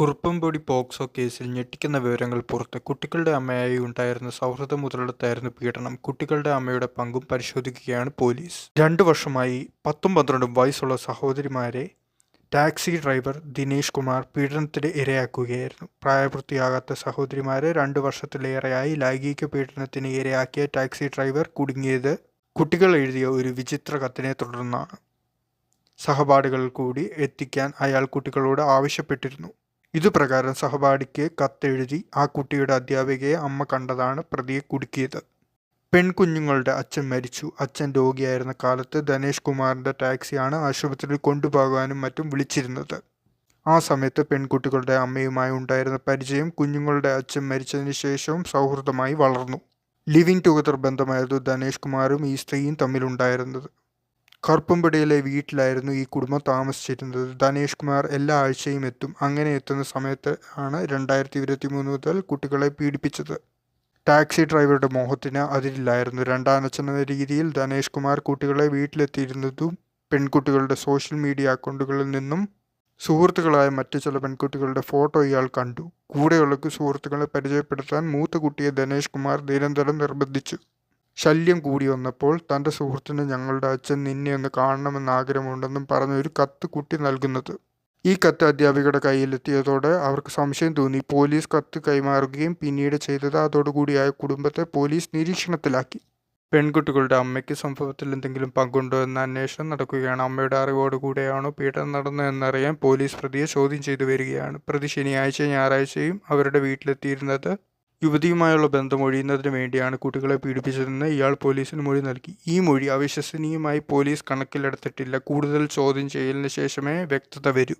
കുറുപ്പംപൊടി POCSO കേസിൽ ഞെട്ടിക്കുന്ന വിവരങ്ങൾ പുറത്ത് കുട്ടികളുടെ അമ്മയായി ഉണ്ടായിരുന്ന സൗഹൃദ മുതലെടുത്തായിരുന്നു പീഡനം. കുട്ടികളുടെ അമ്മയുടെ പങ്കും പരിശോധിക്കുകയാണ് പോലീസ്. രണ്ടു വർഷമായി പത്തും പന്ത്രണ്ടും വയസ്സുള്ള സഹോദരിമാരെ ടാക്സി ഡ്രൈവർ ദിനേശ് കുമാർ പീഡനത്തിന് ഇരയാക്കുകയായിരുന്നു. പ്രായപൂർത്തിയാകാത്ത സഹോദരിമാരെ രണ്ടു വർഷത്തിലേറെയായി ലൈംഗിക പീഡനത്തിന് ഇരയാക്കിയ ടാക്സി ഡ്രൈവർ കുടുങ്ങിയത് കുട്ടികൾ എഴുതിയ ഒരു വിചിത്ര കത്തിനെ തുടർന്നാണ്. സഹപാഠികൾ കൂടി എത്തിക്കാൻ അയാൾ കുട്ടികളോട് ആവശ്യപ്പെട്ടിരുന്നു. ഇതുപ്രകാരം സഹപാഠിക്ക് കത്തെഴുതി ആ കുട്ടിയുടെ അധ്യാപികയെ അമ്മ കണ്ടതാണ് പ്രതിയെ കുടുക്കിയത്. പെൺകുഞ്ഞുങ്ങളുടെ അച്ഛൻ മരിച്ചു. അച്ഛൻ രോഗിയായിരുന്ന കാലത്ത് ധനേഷ് കുമാറിന്റെ ടാക്സിയാണ് ആശുപത്രിയിൽ കൊണ്ടുപോകാനും മറ്റും വിളിച്ചിരുന്നത്. ആ സമയത്ത് പെൺകുട്ടികളുടെ അമ്മയുമായി ഉണ്ടായിരുന്ന പരിചയം കുഞ്ഞുങ്ങളുടെ അച്ഛൻ മരിച്ചതിന് ശേഷവും സൗഹൃദമായി വളർന്നു. ലിവിങ് ടുഗദർ ബന്ധമായിരുന്നു ധനേഷ് കുമാറും ഈ സ്ത്രീയും തമ്മിലുണ്ടായിരുന്നത്. കറുപ്പമ്പടിയിലെ വീട്ടിലായിരുന്നു ഈ കുടുംബം താമസിച്ചിരുന്നത്. ധനേഷ് കുമാർ എല്ലാ ആഴ്ചയും എത്തും. അങ്ങനെ എത്തുന്ന സമയത്ത് ആണ് രണ്ടായിരത്തി ഇരുപത്തി മൂന്ന് മുതൽ കുട്ടികളെ പീഡിപ്പിച്ചത്. ടാക്സി ഡ്രൈവറുടെ മോഹത്തിന് അതിരില്ലായിരുന്നു. രണ്ടാനച്ചൻ എന്ന രീതിയിൽ ധനേഷ് കുമാർ കുട്ടികളെ വീട്ടിലെത്തിയിരുന്നതും പെൺകുട്ടികളുടെ സോഷ്യൽ മീഡിയ അക്കൗണ്ടുകളിൽ നിന്നും സുഹൃത്തുക്കളായ മറ്റു ചില പെൺകുട്ടികളുടെ ഫോട്ടോ ഇയാൾ കണ്ടു. കൂടെയുള്ള സുഹൃത്തുക്കളെ പരിചയപ്പെടുത്താൻ മൂത്ത കുട്ടിയെ ധനേഷ് കുമാർ നിരന്തരം നിർബന്ധിച്ചു. ശല്യം കൂടി വന്നപ്പോൾ തന്റെ സുഹൃത്തിന് ഞങ്ങളുടെ അച്ഛൻ നിന്നെ ഒന്ന് കാണണമെന്ന് ആഗ്രഹമുണ്ടെന്നും പറഞ്ഞ ഒരു കത്ത് കുട്ടി നൽകുന്നത്. ഈ കത്ത് അധ്യാപികയുടെ കയ്യിലെത്തിയതോടെ അവർക്ക് സംശയം തോന്നി. പോലീസ് കത്ത് കൈമാറുകയും പിന്നീട് ചെയ്തത് അതോടുകൂടിയായ കുടുംബത്തെ പോലീസ് നിരീക്ഷണത്തിലാക്കി. പെൺകുട്ടികളുടെ അമ്മയ്ക്ക് സംഭവത്തിൽ എന്തെങ്കിലും പങ്കുണ്ടോ എന്ന അന്വേഷണം നടക്കുകയാണ്. അമ്മയുടെ അറിവോടുകൂടെയാണോ പീഡനം നടന്നതെന്നറിയാൻ പോലീസ് പ്രതിയെ ചോദ്യം ചെയ്തു വരികയാണ്. പ്രതി ശനിയാഴ്ച ഞായറാഴ്ചയും അവരുടെ വീട്ടിലെത്തിയിരുന്നത് യുവതിയുമായുള്ള ബന്ധം ഒഴിയുന്നതിന് വേണ്ടിയാണ് കുട്ടികളെ പീഡിപ്പിച്ചതെന്ന് ഇയാൾ പോലീസിന് മൊഴി നൽകി. ഈ മൊഴി അവിശ്വസനീയമായി പോലീസ് കണക്കിലെടുത്തിട്ടില്ല. കൂടുതൽ ചോദ്യം ചെയ്യലിന് ശേഷമേ വ്യക്തത വരൂ.